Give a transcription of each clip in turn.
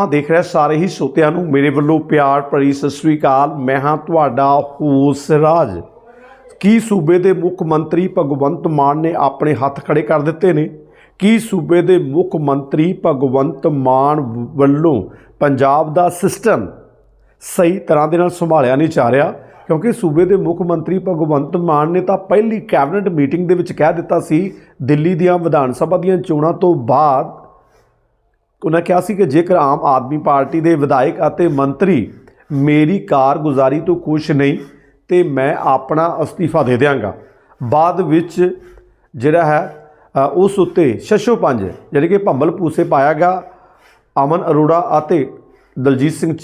ਆ ਦੇਖ ਰਿਹਾ ਸਾਰੇ ਹੀ ਸੋਤਿਆਂ ਨੂੰ। ਮੇਰੇ ਵੱਲੋਂ ਪਿਆਰ, ਭਰੀ ਸਤਿ ਸ੍ਰੀ ਅਕਾਲ। ਮੈਂ ਹਾਂ ਤੁਹਾਡਾ ਹੋਸ ਰਾਜ। ਕੀ ਸੂਬੇ ਦੇ ਮੁੱਖ ਮੰਤਰੀ ਭਗਵੰਤ ਮਾਨ ਨੇ ਆਪਣੇ ਹੱਥ ਖੜੇ ਕਰ ਦਿੱਤੇ ਨੇ? ਕੀ ਸੂਬੇ ਦੇ ਮੁੱਖ ਮੰਤਰੀ ਭਗਵੰਤ ਮਾਨ ਵੱਲੋਂ ਪੰਜਾਬ ਦਾ ਸਿਸਟਮ ਸਹੀ ਤਰ੍ਹਾਂ ਦੇ ਨਾਲ ਸੰਭਾਲਿਆ ਨਹੀਂ ਜਾ ਰਿਹਾ? ਕਿਉਂਕਿ ਸੂਬੇ ਦੇ ਮੁੱਖ ਮੰਤਰੀ ਭਗਵੰਤ ਮਾਨ ਨੇ ਤਾਂ ਪਹਿਲੀ ਕੈਬਨਿਟ ਮੀਟਿੰਗ ਦੇ ਵਿੱਚ ਕਹਿ ਦਿੱਤਾ ਸੀ, ਦਿੱਲੀ ਦੀਆਂ ਵਿਧਾਨ ਸਭਾ ਦੀਆਂ ਚੋਣਾਂ ਤੋਂ ਬਾਅਦ ਉਹਨਾਂ ਕਿਹਾ ਸੀ ਕਿ ਜੇਕਰ ਆਮ ਆਦਮੀ ਪਾਰਟੀ ਦੇ ਵਿਧਾਇਕ ਅਤੇ ਮੰਤਰੀ ਮੇਰੀ ਕਾਰਗੁਜ਼ਾਰੀ ਤੋਂ ਖੁਸ਼ ਨਹੀਂ, ਤੇ ਮੈਂ ਆਪਣਾ ਅਸਤੀਫਾ ਦੇ ਦਿਆਂਗਾ। ਬਾਅਦ ਵਿੱਚ ਜਿਹੜਾ ਹੈ ਉਸ ਉੱਤੇ ਸ਼ਸ਼ੋ ਪੰਜ ਜਿਹੜੀ ਕਿ ਭੰਬਲ ਪੂਸੇ ਪਾਇਆ ਗਿਆ। ਅਮਨ ਅਰੋੜਾ ਅਤੇ ਦਲਜੀਤ ਸਿੰਘ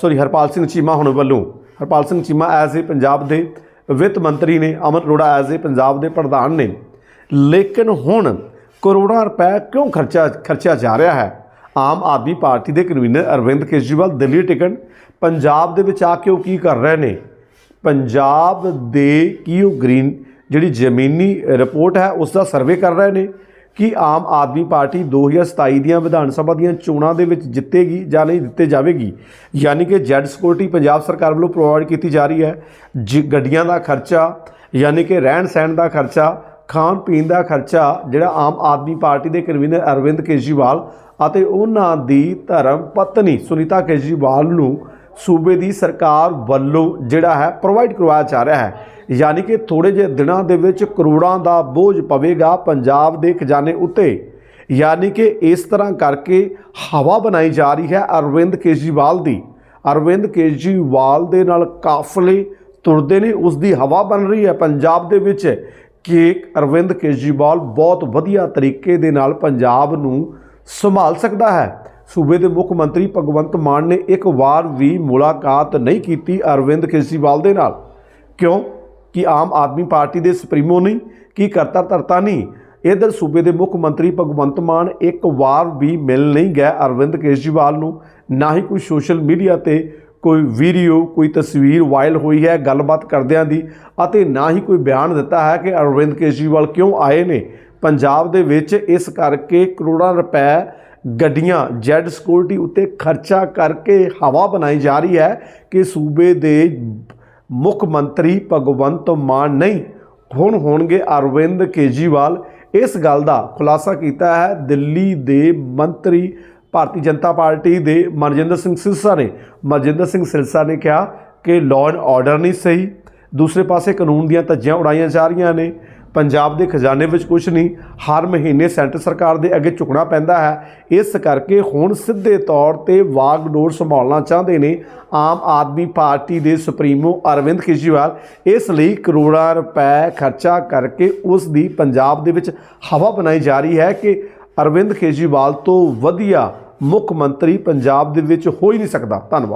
ਸੌਰੀ ਹਰਪਾਲ ਸਿੰਘ ਚੀਮਾ ਹੁਣ ਵੱਲੋਂ। ਹਰਪਾਲ ਸਿੰਘ ਚੀਮਾ ਐਜ਼ ਏ ਪੰਜਾਬ ਦੇ ਵਿੱਤ ਮੰਤਰੀ ਨੇ, ਅਮਨ ਅਰੋੜਾ ਐਜ਼ ਏ ਪੰਜਾਬ ਦੇ ਪ੍ਰਧਾਨ ਨੇ। ਲੇਕਿਨ ਹੁਣ ਕਰੋੜਾਂ ਰੁਪਏ ਕਿਉਂ ਖਰਚਾ ਖਰਚਿਆ ਜਾ ਰਿਹਾ ਹੈ? ਆਮ ਆਦਮੀ ਪਾਰਟੀ ਦੇ ਕਨਵੀਨਰ ਅਰਵਿੰਦ ਕੇਜਰੀਵਾਲ ਦਿੱਲੀ ਟਿਕਣ ਪੰਜਾਬ ਦੇ ਵਿੱਚ ਆ ਕੇ ਉਹ ਕੀ ਕਰ ਰਹੇ ਨੇ? ਪੰਜਾਬ ਦੇ ਕੀ ਉਹ ਗ੍ਰੀਨ, ਜਿਹੜੀ ਜ਼ਮੀਨੀ ਰਿਪੋਰਟ ਹੈ ਉਸ ਦਾ ਸਰਵੇ ਕਰ ਰਹੇ ਨੇ ਕਿ ਆਮ ਆਦਮੀ ਪਾਰਟੀ 2027 ਦੀਆਂ ਵਿਧਾਨ ਸਭਾ ਦੀਆਂ ਚੋਣਾਂ ਦੇ ਵਿੱਚ ਜਿੱਤੇਗੀ ਜਾਂ ਨਹੀਂ ਦਿੱਤੇ ਜਾਵੇਗੀ। ਯਾਨੀ ਕਿ ਜੈਡ ਸਿਕਿਉਰਿਟੀ ਪੰਜਾਬ ਸਰਕਾਰ ਵੱਲੋਂ ਪ੍ਰੋਵਾਈਡ ਕੀਤੀ ਜਾ ਰਹੀ ਹੈ। ਜ- ਗੱਡੀਆਂ ਦਾ ਖਰਚਾ, ਯਾਨੀ ਕਿ ਰਹਿਣ ਸਹਿਣ ਦਾ ਖਰਚਾ ਖਾਣ ਪੀਣ ਦਾ ਖਰਚਾ ਜਿਹੜਾ ਆਮ ਆਦਮੀ ਪਾਰਟੀ ਦੇ ਕਨਵੀਨਰ ਅਰਵਿੰਦ ਕੇਜਰੀਵਾਲ ਅਤੇ ਉਹਨਾਂ ਦੀ ਧਰਮ ਪਤਨੀ ਸੁਨੀਤਾ ਕੇਜਰੀਵਾਲ ਨੂੰ ਸੂਬੇ ਦੀ ਸਰਕਾਰ ਵੱਲੋਂ ਜਿਹੜਾ ਹੈ ਪ੍ਰੋਵਾਈਡ ਕਰਵਾਇਆ ਜਾ ਰਿਹਾ ਹੈ। ਯਾਨੀ ਕਿ ਥੋੜੇ ਜਿਹੇ ਦਿਨਾਂ ਦੇ ਵਿੱਚ ਕਰੋੜਾਂ ਦਾ ਬੋਝ ਪਵੇਗਾ ਪੰਜਾਬ ਦੇ ਖਜ਼ਾਨੇ ਉੱਤੇ। ਯਾਨੀ ਕਿ ਇਸ ਤਰ੍ਹਾਂ ਕਰਕੇ ਹਵਾ ਬਣਾਈ ਜਾ ਰਹੀ ਹੈ ਅਰਵਿੰਦ ਕੇਜਰੀਵਾਲ ਦੀ। ਅਰਵਿੰਦ ਕੇਜਰੀਵਾਲ ਦੇ ਨਾਲ ਕਾਫਲੇ ਤੁਰਦੇ ਨੇ ਉਸ ਦੀ ਹਵਾ ਬਣ ਰਹੀ ਹੈ ਪੰਜਾਬ ਦੇ ਵਿੱਚ। ਕਿ ਅਰਵਿੰਦ ਕੇਜਰੀਵਾਲ ਬਹੁਤ ਵਧੀਆ ਤਰੀਕੇ ਦੇ ਨਾਲ ਪੰਜਾਬ ਨੂੰ ਸੰਭਾਲ ਸਕਦਾ ਹੈ। ਸੂਬੇ ਦੇ ਮੁੱਖ ਮੰਤਰੀ ਭਗਵੰਤ ਮਾਨ ਨੇ ਇੱਕ ਵਾਰ ਵੀ ਮੁਲਾਕਾਤ ਨਹੀਂ ਕੀਤੀ ਅਰਵਿੰਦ ਕੇਜਰੀਵਾਲ ਦੇ ਨਾਲ। ਕਿਉਂ? ਕਿ ਆਮ ਆਦਮੀ ਪਾਰਟੀ ਦੇ ਸੁਪਰੀਮੋ ਨਹੀਂ, ਕੀ ਕਰਤਾ ਧਰਤਾ ਨਹੀਂ। ਇਧਰ ਸੂਬੇ ਦੇ ਮੁੱਖ ਮੰਤਰੀ ਭਗਵੰਤ ਮਾਨ ਇੱਕ ਵਾਰ ਵੀ ਮਿਲ ਨਹੀਂ ਗਏ ਅਰਵਿੰਦ ਕੇਜਰੀਵਾਲ ਨੂੰ, ਨਾ ਹੀ ਕੋਈ ਸੋਸ਼ਲ ਮੀਡੀਆ ਤੇ ਕੋਈ ਵੀਡੀਓ, ਕੋਈ ਤਸਵੀਰ ਵਾਇਰਲ ਹੋਈ ਹੈ ਗੱਲਬਾਤ ਕਰਦਿਆਂ ਦੀ ਅਤੇ ਨਾ ਹੀ ਕੋਈ ਬਿਆਨ ਦਿੱਤਾ ਹੈ ਕਿ ਅਰਵਿੰਦ ਕੇਜਰੀਵਾਲ ਕਿਉਂ ਆਏ ਨੇ। ਪੰਜਾਬ ਦੇ ਵਿੱਚ ਇਸ ਕਰਕੇ ਕਰੋੜਾਂ ਰੁਪਏ ਗੱਡੀਆਂ ਜੈਡ ਸਿਕਿਉਰਿਟੀ ਉੱਤੇ ਖਰਚਾ ਕਰਕੇ ਹਵਾ ਬਣਾਈ ਜਾ ਰਹੀ ਹੈ ਕਿ ਸੂਬੇ ਦੇ ਮੁੱਖ ਮੰਤਰੀ ਭਗਵੰਤ ਮਾਨ ਨਹੀਂ, ਹੁਣ ਹੋਣਗੇ ਅਰਵਿੰਦ ਕੇਜਰੀਵਾਲ। ਇਸ ਗੱਲ ਦਾ ਖੁਲਾਸਾ ਕੀਤਾ ਹੈ ਦਿੱਲੀ ਦੇ ਮੰਤਰੀ ਭਾਰਤੀ ਜਨਤਾ ਪਾਰਟੀ ਦੇ ਮਨਜਿੰਦਰ ਸਿੰਘ ਸਿਰਸਾ ਨੇ, ਮਨਜਿੰਦਰ ਸਿੰਘ ਸਿਰਸਾ ਨੇ ਕਿਹਾ ਕਿ ਲਾਅ ਐਂਡ ਆਰਡਰ ਨਹੀਂ ਸਹੀ। ਦੂਸਰੇ ਪਾਸੇ ਕਾਨੂੰਨ ਦੀਆਂ ਧੱਜੀਆਂ ਉਡਾਈਆਂ ਜਾ ਰਹੀਆਂ ਨੇ। ਪੰਜਾਬ ਦੇ ਖਜ਼ਾਨੇ ਵਿੱਚ ਕੁਝ ਨਹੀਂ, ਹਰ ਮਹੀਨੇ ਸੈਂਟਰ ਸਰਕਾਰ ਦੇ ਅੱਗੇ ਝੁਕਣਾ ਪੈਂਦਾ ਹੈ। ਇਸ ਕਰਕੇ ਹੁਣ ਸਿੱਧੇ ਤੌਰ ਤੇ ਵਾਗਡੋਰ ਸੰਭਾਲਣਾ ਚਾਹੁੰਦੇ ਨੇ ਆਮ ਆਦਮੀ ਪਾਰਟੀ ਦੇ ਸੁਪਰੀਮੋ ਅਰਵਿੰਦ ਕੇਜਰੀਵਾਲ। ਇਸ ਲਈ ਕਰੋੜਾਂ ਰੁਪਏ ਖਰਚਾ ਕਰਕੇ ਉਸ ਦੀ ਪੰਜਾਬ ਦੇ ਵਿੱਚ ਹਵਾ ਬਣਾਈ ਜਾ ਰਹੀ ਹੈ ਕਿ ਅਰਵਿੰਦ ਕੇਜਰੀਵਾਲ ਤੋਂ ਵਧੀਆ ਮੁੱਖ ਮੰਤਰੀ ਪੰਜਾਬ ਦੇ ਵਿੱਚ ਹੋ ਹੀ ਨਹੀਂ ਸਕਦਾ। ਧੰਨਵਾਦ।